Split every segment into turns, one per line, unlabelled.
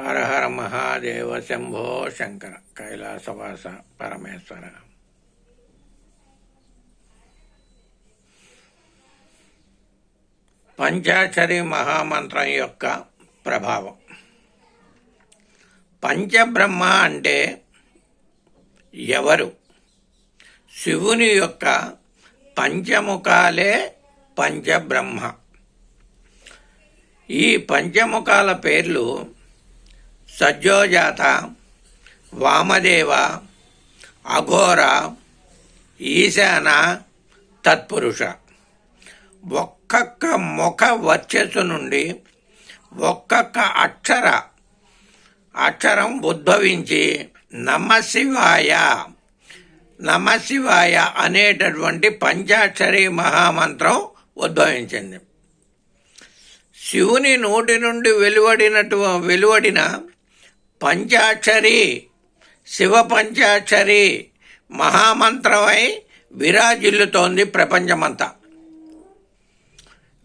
హరహర మహాదేవ శంభో శంకర కైలాసవాస పరమేశ్వర. పంచాక్షరి మహామంత్రం యొక్క ప్రభావం. పంచబ్రహ్మ అంటే ఎవరు? శివుని యొక్క పంచముఖాలే పంచబ్రహ్మ. ఈ పంచముఖాల పేర్లు సజ్జోజాత వామదేవ అఘోర ఈశాన తత్పురుష. ఒక్కొక్క ముఖ వర్చస్సు నుండి ఒక్కొక్క అక్షర అక్షరం ఉద్భవించి నమశివాయ నమశివాయ అనేటటువంటి పంచాక్షరి మహామంత్రం ఉద్భవించింది. శివుని నోటి నుండి వెలువడినటు వెలువడిన పంచాక్షరి శివ పంచాక్షరి మహామంత్రమై విరాజిల్లుతోంది ప్రపంచమంతా.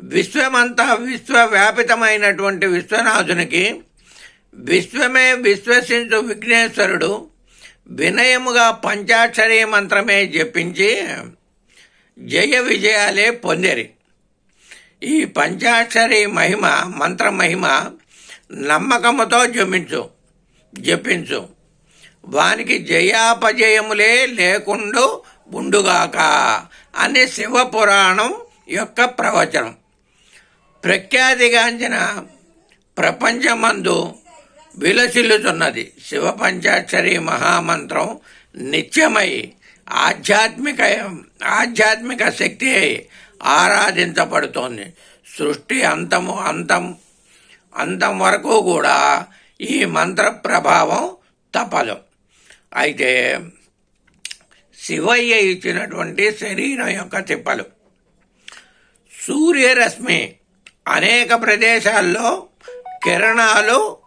విశ్వమంతా విశ్వవ్యాపితమైనటువంటి విశ్వనాథునికి విశ్వమే విశ్వసించు విఘ్నేశ్వరుడు వినయముగా పంచాక్షరి మంత్రమే జపించి జయ విజయాలే పొందిరి. ఈ పంచాక్షరి మహిమ మంత్ర మహిమ నమ్మకముతో జమించు జపించు. వానికి జయాపజయములే లేకుండు ఉండుగాక అని శివపురాణం యొక్క ప్రవచనం. ప్రఖ్యాతిగాంచిన ప్రపంచమందు విలసిల్లుతున్నది శివ పంచాక్షరి మహామంత్రం నిత్యమై ఆధ్యాత్మిక ఆధ్యాత్మిక శక్తి అయి ఆరాధించబడుతోంది. సృష్టి అంతము అంతం అంతం వరకు కూడా ఈ మంత్ర ప్రభావం తప్పదు అయితే శివయ్య ఇచ్చినటువంటి శరీరం యొక్క తిప్పలు. సూర్యరశ్మి అనేక ప్రదేశాల్లో కిరణాలు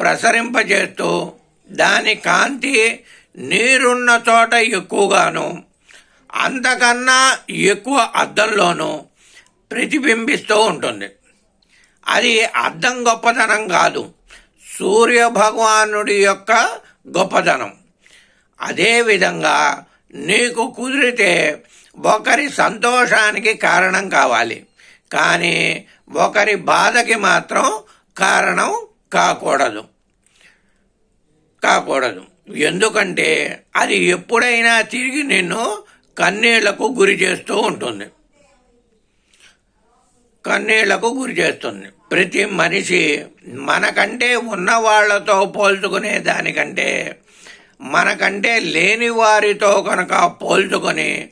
ప్రసరింపజేస్తూ దాని కాంతి నీరున్న చోట ఎక్కువగాను అంతకన్నా ఎక్కువ అద్దంలోనూ ప్రతిబింబిస్తూ ఉంటుంది. అది అద్దం గొప్పతనం కాదు. సూర్య భగవానుడి యొక్క గొప్పతనం. అదేవిధంగా నీకు కుదిరితే ఒకరి సంతోషానికి కారణం కావాలి. కానీ ఒకరి బాధకి మాత్రం కారణం కాకూడదు. కాకూడదు. ఎందుకంటే అది ఎప్పుడైనా తిరిగి నిన్ను కన్నీళ్ళకు గురి చేస్తూ ఉంటుంది. కన్నీళ్ళకు గురి చేస్తుంది. ప్రతి మనిషి మనకంటే ఉన్న వాళ్ళతో పోల్చుకునే దానికంటే మనకంటే లేని వారితో కనుక పోల్చుకొని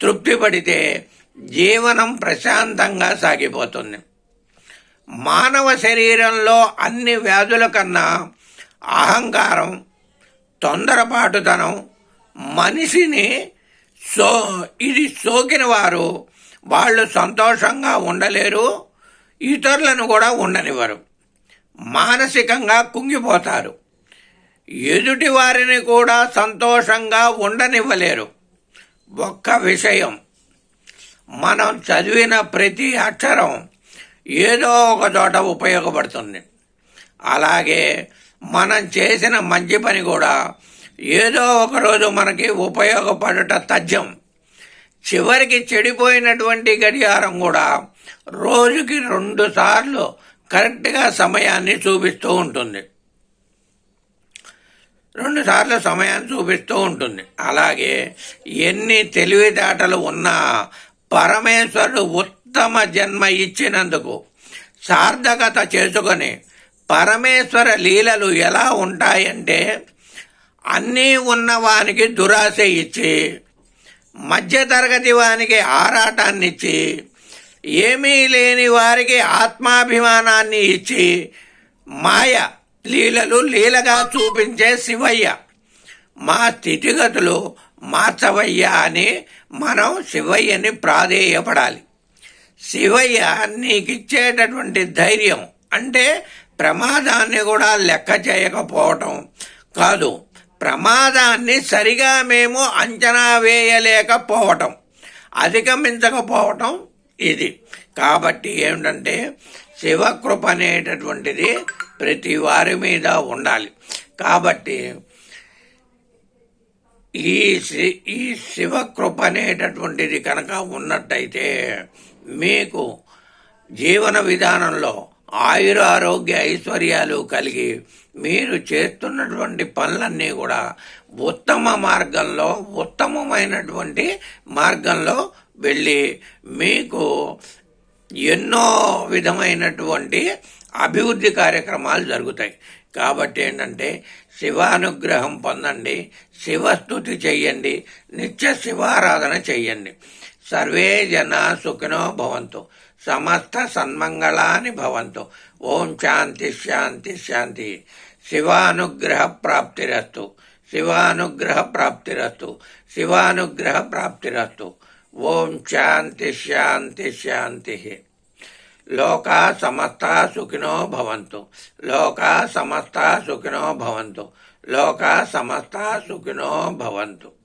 తృప్తి పడితే జీవనం ప్రశాంతంగా సాగిపోతుంది. మానవ శరీరంలో అన్ని వ్యాధుల కన్నా అహంకారం తొందరపాటుతనం మనిషిని సో ఇది సోకిన వారు వాళ్ళు సంతోషంగా ఉండలేరు ఇతరులను కూడా ఉండనివ్వరు. మానసికంగా కుంగిపోతారు. ఎదుటి వారిని కూడా సంతోషంగా ఉండనివ్వలేరు. ఒక్క విషయం మనం చదివిన ప్రతి అక్షరం ఏదో ఒక చోట ఉపయోగపడుతుంది. అలాగే మనం చేసిన మంచి పని కూడా ఏదో ఒకరోజు మనకి ఉపయోగపడట తథ్యం. చివరికి చెడిపోయినటువంటి గడియారం కూడా రోజుకి రెండు సార్లు కరెక్ట్గా సమయాన్ని చూపిస్తూ ఉంటుంది. రెండు సార్లు సమయాన్ని చూపిస్తూ ఉంటుంది. అలాగే ఎన్ని తెలివితేటలు ఉన్నా పరమేశ్వరుడు ఉత్తమ జన్మ ఇచ్చినందుకు సార్థకత చేసుకొని పరమేశ్వర లీలలు ఎలా ఉంటాయంటే అన్నీ ఉన్నవానికి దురాశ ఇచ్చి మధ్యతరగతి వానికి ఆరాటాన్నిచ్చి ఏమీ లేని వారికి ఆత్మాభిమానాన్ని ఇచ్చి మాయ లీలలు లీలగా చూపించే శివయ్య. మా స్థితిగతులు మార్చవయ్యా అని మనం శివయ్యని ప్రాధేయపడాలి. శివయ్య నీకిచ్చేటటువంటి ధైర్యం అంటే ప్రమాదాన్ని కూడా లెక్క చేయకపోవటం కాదు. ప్రమాదాన్ని సరిగా మేము అంచనా వేయలేకపోవటం అధిగమించకపోవటం ఇది. కాబట్టి ఏమిటంటే శివకృప అనేటటువంటిది ప్రతి వారి మీద ఉండాలి. కాబట్టి ఈ శి- ఈ శివకృప అనేటటువంటిది కనుక ఉన్నట్టయితే మీకు జీవన విధానంలో ఆయుర ఆరోగ్య ఐశ్వర్యాలు కలిగి మీరు చేస్తున్నటువంటి పనులన్నీ కూడా ఉత్తమ మార్గంలో ఉత్తమమైనటువంటి మార్గంలో వెళ్ళి మీకు ఎన్నో విధమైనటువంటి అభివృద్ధి కార్యక్రమాలు జరుగుతాయి. కాబట్టి ఏంటంటే శివానుగ్రహం పొందండి శివస్థుతి చెయ్యండి నిత్య శివారాధన చెయ్యండి. సర్వే జన సుఖినో భవంతు. సమస్త సన్మంగళాని భవంతు. ఓం శాంతి శాంతి శాంతి. శివానుగ్రహ ప్రాప్తిరస్తు శివానుగ్రహ ప్రాప్తిరస్తు శివానుగ్రహ ప్రాప్తిరస్తు ఓం శాంతి శాంతి శాంతి. లోకా సమస్త సుఖినో భవంతు. లోకా సమస్త సుఖినో భవంతు. లోకా సమస్త సుఖినో భవంతు.